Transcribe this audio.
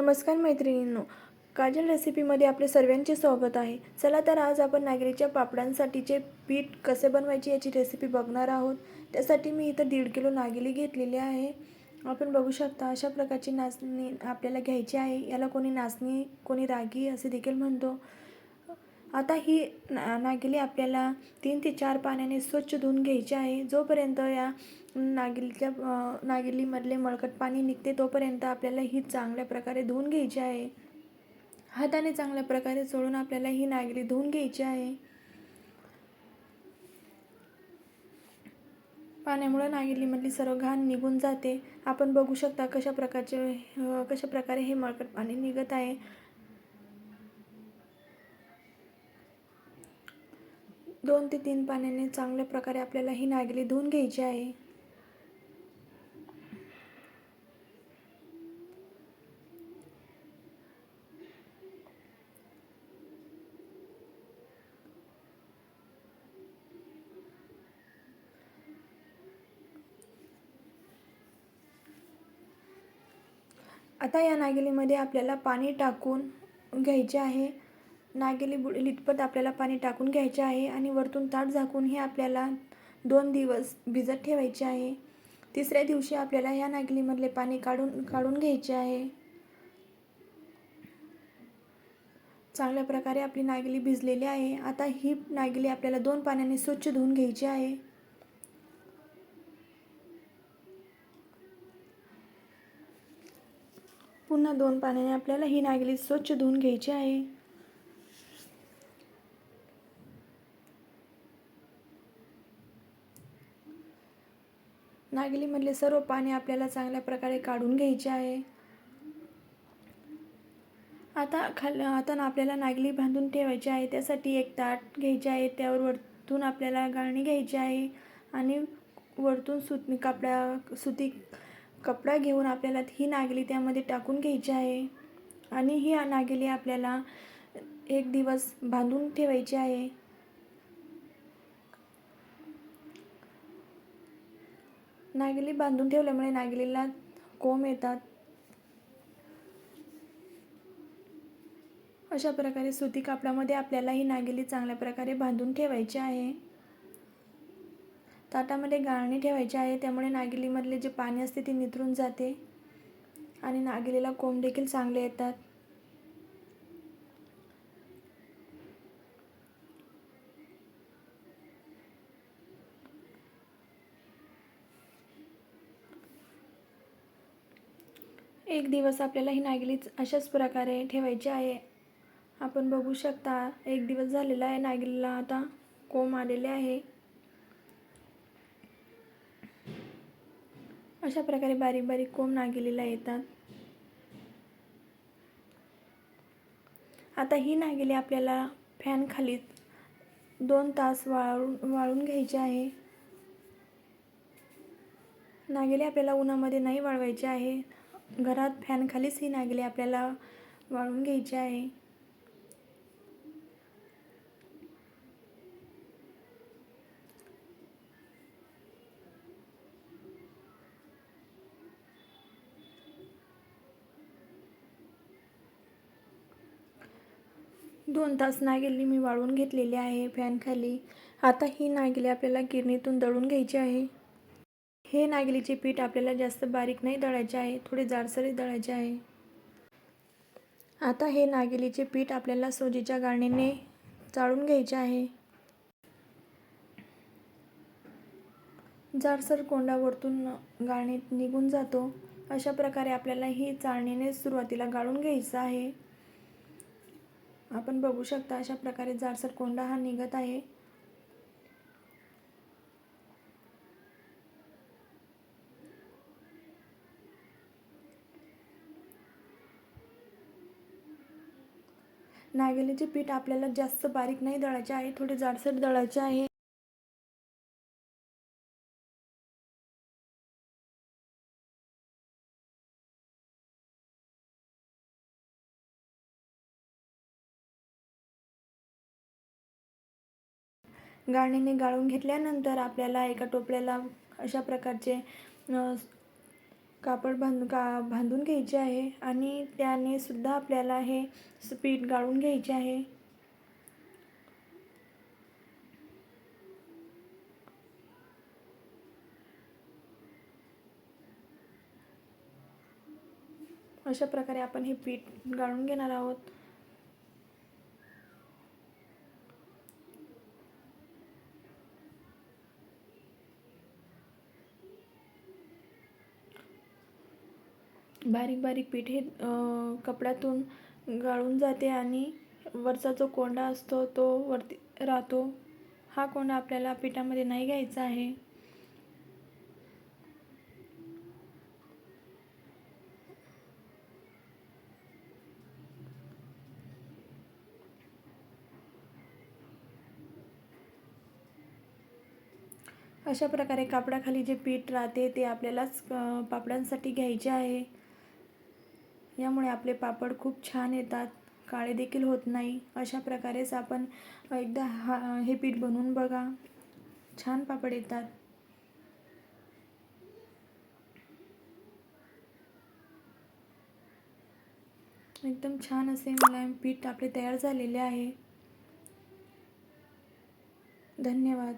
नमस्कार मैत्रिणींनो. काजल रेसिपीमध्ये आपले सर्वांचे स्वागत आहे. चला तर आज आपण नागरीच्या पापडांसाठीचे पीठ कसे बनवायचे याची रेसिपी बघणार आहोत. त्यासाठी मी इथं दीड किलो नागिली घेतलेली आहे. आपण बघू शकता अशा प्रकारची नाचणी आपल्याला घ्यायची आहे. याला कोणी नाचणी कोणी रागी असे देखील म्हणतो. आता ही ना नागिली आपल्याला तीन ते चार पाण्याने स्वच्छ धुवून घ्यायची आहे. जोपर्यंत या नागिलीच्या नागिलीमधले मळकट पाणी निघते तोपर्यंत आपल्याला ही चांगल्या प्रकारे धुवून घ्यायची आहे. हाताने चांगल्या प्रकारे चोळून आपल्याला ही नागिली धुवून घ्यायची आहे. पाण्यामुळे नागिलीमधली सर्व घाण निघून जाते. आपण बघू शकता कशा प्रकारचे कशा प्रकारे हे मळकट पाणी निघत आहे. दोन ते तीन पाण्याने चांगल्या प्रकारे आपल्याला ही नागली धुवून घ्यायची आहे. आता या नागेलीमध्ये आपल्याला पाणी टाकून घ्यायचे आहे. नागेली बुडेल इतपत आपल्याला पाणी टाकून घ्यायचे आहे आणि वरतून ताट झाकून हे आपल्याला दोन दिवस भिजत ठेवायचे आहे. तिसऱ्या दिवशी आपल्याला ह्या नागलीमधले पाणी काढून काढून घ्यायचे आहे. चांगल्या प्रकारे आपली नागली भिजलेली आहे. आता ही नागली आपल्याला दोन पाण्याने स्वच्छ धुवून घ्यायची आहे. पुन्हा दोन पाण्याने आपल्याला ही नागली स्वच्छ धुवून घ्यायची आहे. नागलीमधले सर्व पाणी आपल्याला चांगल्या प्रकारे काढून घ्यायचे आहे. आता खाल आता ना आपल्याला नागली बांधून ठेवायची आहे. त्यासाठी एक ताट घ्यायचे आहे. त्यावर वरतून आपल्याला गाळणी घ्यायची आहे. आणि वरतून सुत कपडा सुती कपडा घेऊन आपल्याला ही नागली त्यामध्ये टाकून घ्यायची आहे. आणि ही नागली आपल्याला एक दिवस बांधून ठेवायची आहे. नागिली बांधून ठेवल्यामुळे नागिलीला कोंब येतात. अशा प्रकारे सुती कापडामध्ये आपल्याला ही नागिली चांगल्या प्रकारे बांधून ठेवायची आहे. ताटामध्ये गाळणी ठेवायची आहे त्यामुळे नागिलीमधले जे पाणी असते ते नितरून जाते आणि नागिलीला कोंब देखील चांगले येतात. एक दिवस आपल्याला ही नागिलीच अशाच प्रकारे ठेवायची आहे. आपण बघू शकता एक दिवस झालेला आहे नागिलीला. आता कोंब आलेले आहे. अशा प्रकारे बारीक बारीक कोंब नागेलीला येतात. आता ही नागेली आपल्याला फॅन खाली दोन तास वाळून वाळून घ्यायची आहे. नागेली आपल्याला उन्हामध्ये नाही वाळवायची आहे. घरात फॅन खालीच ही नागेली आपल्याला वाळून घ्यायची आहे. दोन तास नागेली मी वाळून घेतलेली आहे फॅनखाली आता ही नागेली आपल्याला गिरणीतून दळून घ्यायची आहे. हे नागलीचे पीठ आपल्याला जास्त बारीक नाही दळायचे आहे थोडे जाडसरी दळायचे आहे. आता हे नागेलीचे पीठ आपल्याला सोजीच्या गाणीने चाळून घ्यायचे आहे. जाडसर कोंडावरतून गाणीत गाळणीत निघून जातो. अशा प्रकारे आपल्याला ही चाळणीने सुरुवातीला गाळून घ्यायचं आहे. आपण बघू शकता अशा प्रकारे जाडसर कोंडा हा निघत आहे. नागेलीचे पीठ आपल्याला जास्त बारीक नाही दळायचे आहे थोडे जाडसर दळायचे आहे. गाळणीने गाळून घेतल्यानंतर आपल्याला एका टोपल्याला अशा प्रकारचे कापड बांध का बांधून घ्यायचे आहे आणि त्याने सुद्धा आपल्याला हे पीठ गाळून घ्यायचे आहे. अशा प्रकारे आपण हे पीठ गाळून घेणार आहोत. बारीक बारीक पीठ हे कपड्यातून गाळून जाते आणि वरचा जो कोंडा असतो तो वरती राहतो. हा कोंडा आपल्याला पिठामध्ये नाही घ्यायचा आहे. अशा प्रकारे कापडाखाली जे पीठ राहते ते आपल्यालाच पापडांसाठी घ्यायचे आहे. यामुळे आपले पापड खूप छान येतात. काळे देखील होत नाही. अशा प्रकारेच आपण एकदा हा हे पीठ बनवून बघा. छान पापड येतात. एकदम छान असे मुलायम पीठ आपले तयार झालेले आहे. धन्यवाद.